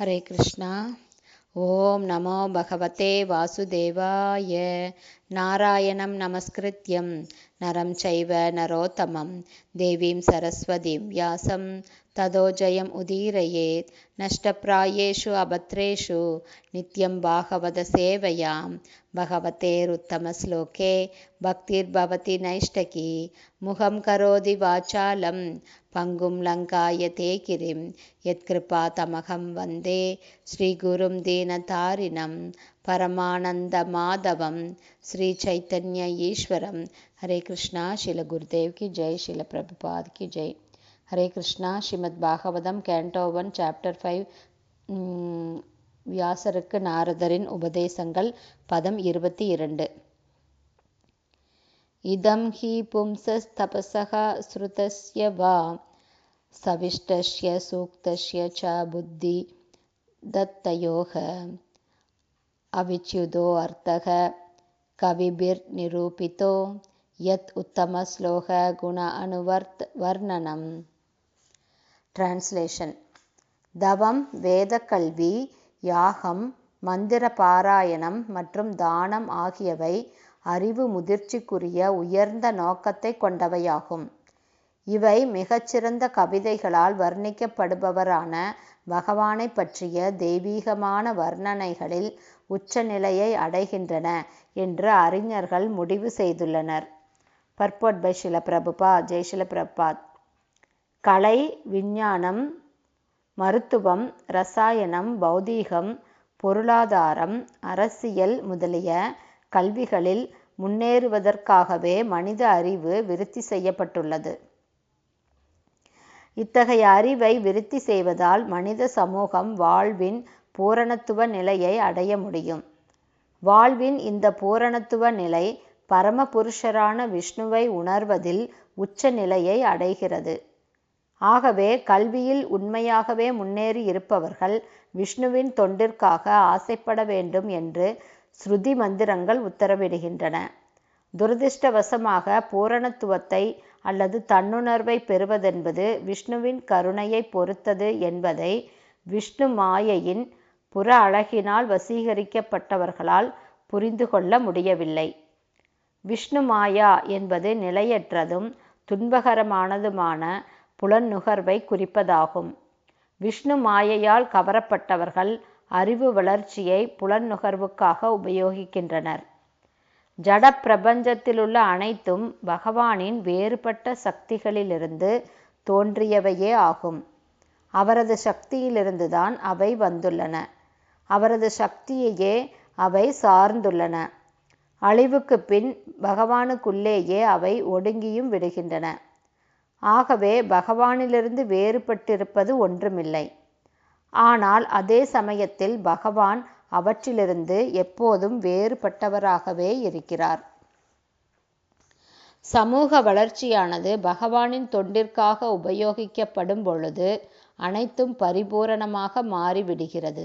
ஹரே கிருஷ்ணா. ஓம் நமோ பகவதே வாசுதேவாய. நாராயணம் நமஸ்கிருத்யம். नरं चैव नरोत्तमं। देवीं सरस्वतीं व्यासं ततो जयम् उदीरयेत्। नष्टप्रायेषु अभद्रेषु नित्यं भागवतसेवयां भगवतेरुत्तमश्लोके भक्तिर्भवति नैष्टकी। मुखं करोति वाचालं पङ्गुं लङ्कायते गिरिं यत्कृपातमहं वन्दे श्रीगुरुं दीनतारिणम्। பரமானந்த மாதவம் ஸ்ரீ சைத்தன்ய ஈஸ்வரம் ஹரே கிருஷ்ணா ஷில குருதேவ்கி ஜெய் Srila Prabhupada Jai Hare Krishna Srimad Bhagavatam canto one chapter five வியாசருக்கு நாரதரின் உபதேசங்கள் பதம் இருபத்தி இரண்டு। இதம் ஹி பும்சஸ்தபசா ஸ்ருதஸ்ய வா சவிஷ்டஸ்ய சூக்தஸ்ய ச புத்தி தத்தயோக। அவிச்யுதோ அர்த்தக கவிபிர் நிரூபிதோ யத் உத்தம ஸ்லோக குண அனுவர்த் வர்ணனம் டிரான்ஸ்லேஷன் தவம் வேத கல்வி யாகம் மந்திர பாராயணம் மற்றும் தானம் ஆகியவை அறிவு முதிர்ச்சிக்குரிய உயர்ந்த நோக்கத்தை கொண்டவையாகும். இவை மிகச்சிறந்த கவிதைகளால் வர்ணிக்கப்படுபவரான பகவானை பற்றிய தெய்வீகமான வர்ணனைகளில் உச்சநிலையை அடைகின்றன என்று அறிஞர்கள் முடிவு செய்துள்ளனர். பர்போட் பை ஷில பிரபுபா ஜெய் ஷில பிரபாத் கலை விஞ்ஞானம் மருத்துவம் ரசாயனம் பௌதீகம் பொருளாதாரம் அரசியல் முதலிய கல்விகளில் முன்னேறுவதற்காகவே மனித அறிவு விருத்தி செய்யப்பட்டுள்ளது. இத்தகைய அறிவை விருத்தி செய்வதால் மனித சமூகம் வாழ்வின் பூரணத்துவ நிலையை அடைய முடியும். வாழ்வின் இந்த பூரணத்துவ நிலை பரமபுருஷரான விஷ்ணுவை உணர்வதில் உச்ச நிலையை அடைகிறது. ஆகவே கல்வியில் உண்மையாகவே முன்னேறி இருப்பவர்கள் விஷ்ணுவின் தொண்டிற்காக ஆசைப்பட வேண்டும் என்று ஸ்ருதி மந்திரங்கள் உத்தரவிடுகின்றன. துரதிருஷ்டவசமாக பூரணத்துவத்தை அல்லது தன்னுணர்வை பெறுவதென்பது விஷ்ணுவின் கருணையை பொறுத்தது என்பதை விஷ்ணு மாயையின் புற அழகினால் வசீகரிக்கப்பட்டவர்களால் புரிந்து கொள்ள முடியவில்லை. விஷ்ணு மாயா என்பது நிலையற்றதும் துன்பகரமானதுமான புலன் நுகர்வை குறிப்பதாகும். விஷ்ணு மாயையால் கவரப்பட்டவர்கள் அறிவு வளர்ச்சியை புலன் நுகர்வுக்காக உபயோகிக்கின்றனர். ஜட பிரபஞ்சத்திலுள்ள அனைத்தும் பகவானின் வேறுபட்ட சக்திகளிலிருந்து தோன்றியவையே ஆகும். அவரது சக்தியிலிருந்துதான் அவை வந்துள்ளன. அவரது சக்தியையே அவை சார்ந்துள்ளன. அழிவுக்கு பின் பகவானுக்குள்ளேயே அவை ஒடுங்கியும் விடுகின்றன. ஆகவே பகவானிலிருந்து வேறுபட்டிருப்பது ஒன்றுமில்லை. ஆனால் அதே சமயத்தில் பகவான் அவற்றிலிருந்து எப்போதும் வேறுபட்டவராகவே இருக்கிறார். சமூக வளர்ச்சியானது பகவானின் தொண்டிற்காக உபயோகிக்கப்படும் பொழுது அனைத்தும் பரிபூரணமாக மாறிவிடுகிறது.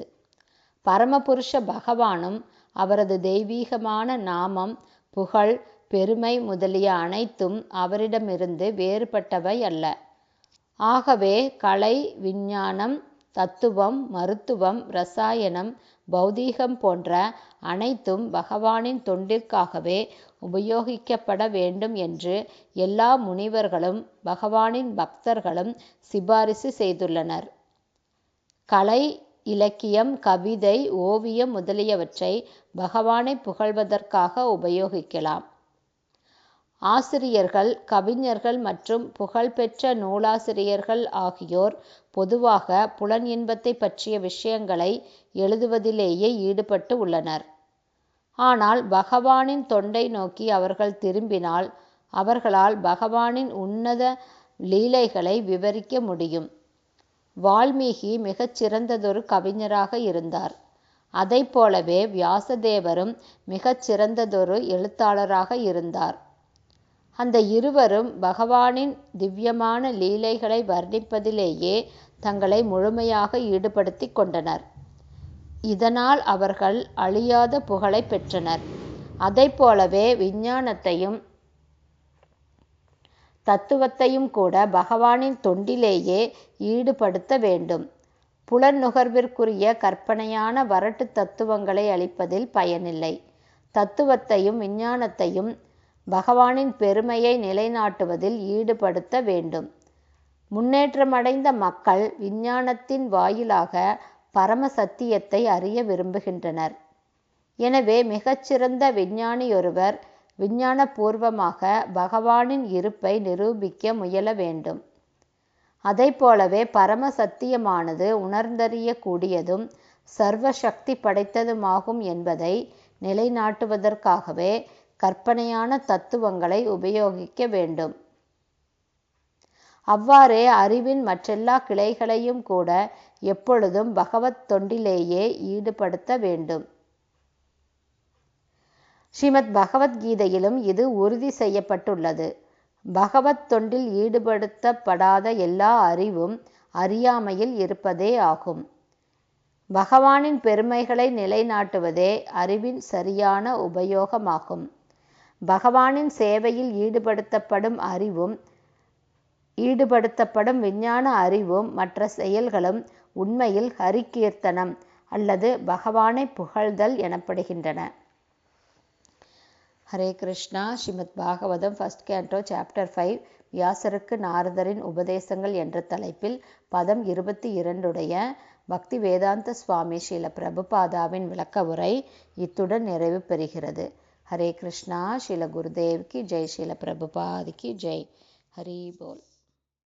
பரமபுருஷ பகவானும் அவரது தெய்வீகமான நாமம் புகழ் பெருமை முதலிய அனைத்தும் அவரிடமிருந்து வேறுபட்டவை அல்ல. ஆகவே கலை விஞ்ஞானம் தத்துவம் மருத்துவம் ரசாயனம் பௌதீகம் போன்ற அனைத்தும் பகவானின் தொண்டிற்காகவே உபயோகிக்கப்பட வேண்டும் என்று எல்லா முனிவர்களும் பகவானின் பக்தர்களும் சிபாரிசு செய்துள்ளனர். கலை இலக்கியம் கவிதை ஓவியம் முதலியவற்றை பகவானை புகழ்வதற்காக உபயோகிக்கலாம். ஆசிரியர்கள் கவிஞர்கள் மற்றும் புகழ்பெற்ற நூலாசிரியர்கள் ஆகியோர் பொதுவாக புலன் இன்பத்தை பற்றிய விஷயங்களை எழுதுவதிலேயே ஈடுபட்டு உள்ளனர். ஆனால் பகவானின் தொண்டை நோக்கி அவர்கள் திரும்பினால் அவர்களால் பகவானின் உன்னத லீலைகளை விவரிக்க முடியும். வால்மீகி மிகச் சிறந்ததொரு கவிஞராக இருந்தார். அதை போலவே வியாசதேவரும் மிகச் சிறந்ததொரு எழுத்தாளராக இருந்தார். அந்த இருவரும் பகவானின் திவ்யமான லீலைகளை வர்ணிப்பதிலேயே தங்களை முழுமையாக ஈடுபடுத்தி கொண்டனர். இதனால் அவர்கள் அழியாத புகழை பெற்றனர். அதைப் போலவே விஞ்ஞானத்தையும் தத்துவத்தையும் கூட பகவானின் தொண்டிலேயே ஈடுபடுத்த வேண்டும். புலன் நுகர்விற்குரிய கற்பனையான வரட்டு தத்துவங்களை அளிப்பதில் பயனில்லை. தத்துவத்தையும் விஞ்ஞானத்தையும் பகவானின் பெருமையை நிலைநாட்டுவதில் ஈடுபடுத்த வேண்டும். முன்னேற்றமடைந்த மக்கள் விஞ்ஞானத்தின் வாயிலாக பரம சத்தியத்தை அறிய விரும்புகின்றனர். எனவே மிகச்சிறந்த விஞ்ஞானியொருவர் விஞ்ஞானபூர்வமாக பகவானின் இருப்பை நிரூபிக்க முயல வேண்டும். அதை போலவே பரம சத்தியமானது உணர்ந்தறியக்கூடியதும் சர்வ சக்தி படைத்ததுமாகும் என்பதை நிலைநாட்டுவதற்காகவே கற்பனையான தத்துவங்களை உபயோகிக்க வேண்டும். அவ்வாறே அறிவின் மற்றெல்லா கிளைகளையும் கூட எப்பொழுதும் பகவத் தொண்டிலேயே ஈடுபடுத்த வேண்டும். ஸ்ரீமத் பகவத்கீதையிலும் இது உறுதி செய்யப்பட்டுள்ளது. பகவத் தொண்டில் ஈடுபடுத்தப்படாத எல்லா அறிவும் அறியாமையில் இருப்பதே ஆகும். பகவானின் பெருமைகளை நிலைநாட்டுவதே அறிவின் சரியான உபயோகமாகும். பகவானின் சேவையில் ஈடுபடுத்தப்படும் அறிவும் ஈடுபடுத்தப்படும் விஞ்ஞான அறிவும் மற்ற செயல்களும் உண்மையில் ஹரிகீர்த்தனம் அல்லது பகவானை புகழ்தல் எனப்படுகின்றன. Hare Krishna Srimad Bhagavatam first canto chapter five வியாசருக்கு நாரதரின் உபதேசங்கள் என்ற தலைப்பில் பதம் இருபத்தி இரண்டுடைய பக்தி வேதாந்த சுவாமி ஸ்ரீல பிரபுபாதாவின் விளக்க உரை இத்துடன் நிறைவு பெறுகிறது. ஹரே கிருஷ்ணா ஸ்ரீல குருதேவ்க்கு ஜெய் ஸ்ரீல பிரபுபாதிக்கு ஜெய். ஹரி போல்.